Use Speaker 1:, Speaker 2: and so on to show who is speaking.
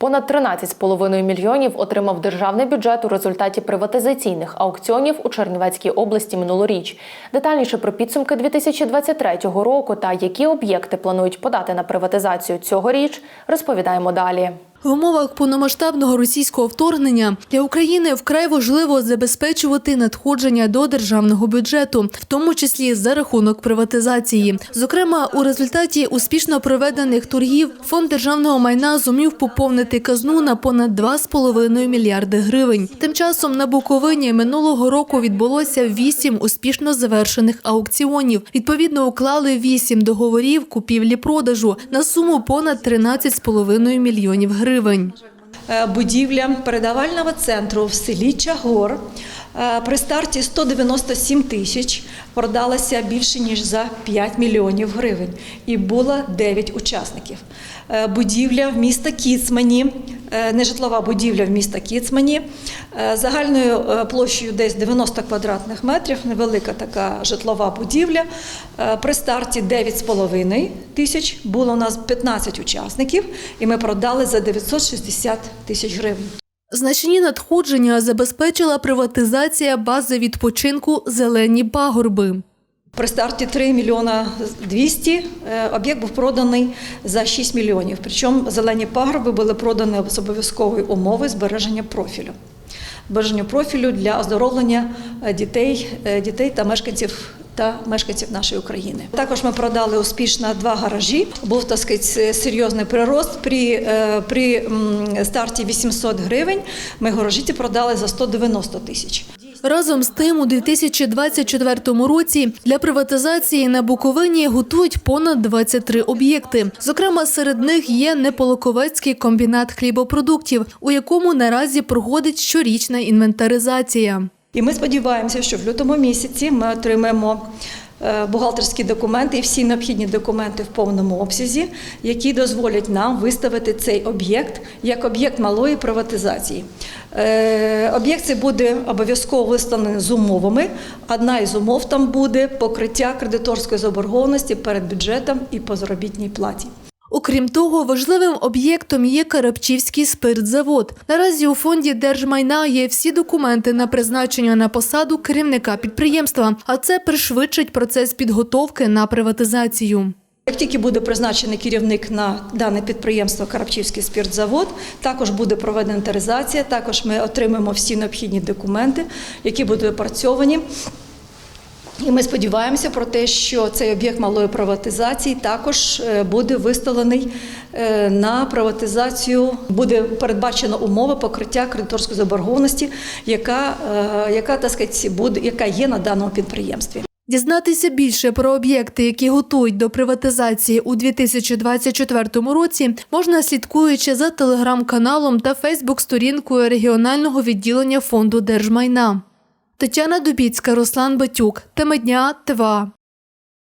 Speaker 1: Понад 13,5 мільйонів отримав державний бюджет у результаті приватизаційних аукціонів у Чернівецькій області минулоріч. Детальніше про підсумки 2023 року та які об'єкти планують подати на приватизацію цьогоріч, розповідаємо далі.
Speaker 2: В умовах повномасштабного російського вторгнення для України вкрай важливо забезпечувати надходження до державного бюджету, в тому числі за рахунок приватизації. Зокрема, у результаті успішно проведених торгів фонд державного майна зумів поповнити казну на понад 2,5 мільярди гривень. Тим часом на Буковині минулого року відбулося вісім успішно завершених аукціонів. Відповідно, уклали вісім договорів купівлі-продажу на суму понад 13,5 мільйонів гривень.
Speaker 3: Е, будівля передавального центру в селі Чагор. Е, При старті 197 тисяч продалася більше ніж за 5 мільйонів гривень, і було 9 учасників. Е, Будівля в міста Кіцмані, е, нежитлова будівля в міста Кіцмані, загальною площею десь 90 квадратних метрів, невелика така житлова будівля. При старті 9,5 тисяч, було у нас 15 учасників, і ми продали за 960 тисяч гривень.
Speaker 2: Значні надходження забезпечила приватизація бази відпочинку «Зелені пагорби».
Speaker 3: При старті 3 мільйона 200 е, об'єкт був проданий за 6 мільйонів. Причому зелені пагорби були продані з обов'язковою умови збереження профілю. Збереження профілю для оздоровлення е, дітей, е, дітей та мешканців та мешканців нашої України. Також ми продали успішно два гаражі. Був так сказати, серйозний прирост. При, е, при старті 800 гривень ми гаражі продали за 190 тисяч.
Speaker 2: Разом з тим, у 2024 році для приватизації на Буковині готують понад 23 об'єкти. Зокрема, серед них є Неполоковецький комбінат хлібопродуктів, у якому наразі проходить щорічна інвентаризація.
Speaker 3: І ми сподіваємося, що в лютому місяці ми отримаємо е, бухгалтерські документи і всі необхідні документи в повному обсязі, які дозволять нам виставити цей об'єкт як об'єкт малої приватизації. Е, Об'єкт цей буде обов'язково виставлений з умовами. Одна із умов там буде покриття кредиторської заборгованості перед бюджетом і по заробітній платі.
Speaker 2: Окрім того, важливим об'єктом є Карапчівський спиртзавод. Наразі у фонді держмайна є всі документи на призначення на посаду керівника підприємства, а це пришвидшить процес підготовки на приватизацію.
Speaker 3: Як тільки буде призначений керівник на дане підприємство Карапчівський спиртзавод, також буде проведена інвентаризація, також ми отримаємо всі необхідні документи, які будуть опрацьовані. І ми сподіваємося про те, що цей об'єкт малої приватизації також е, буде виставлений е, на приватизацію. Буде передбачена умова покриття кредиторської заборгованості, яка, е, яка, так сказати, буде, яка є на даному підприємстві.
Speaker 2: Дізнатися більше про об'єкти, які готують до приватизації у 2024 році, можна слідкуючи за телеграм-каналом та фейсбук-сторінкою регіонального відділення фонду держмайна. Тетяна Дубіцька, Руслан Батюк. теме дня ТВА.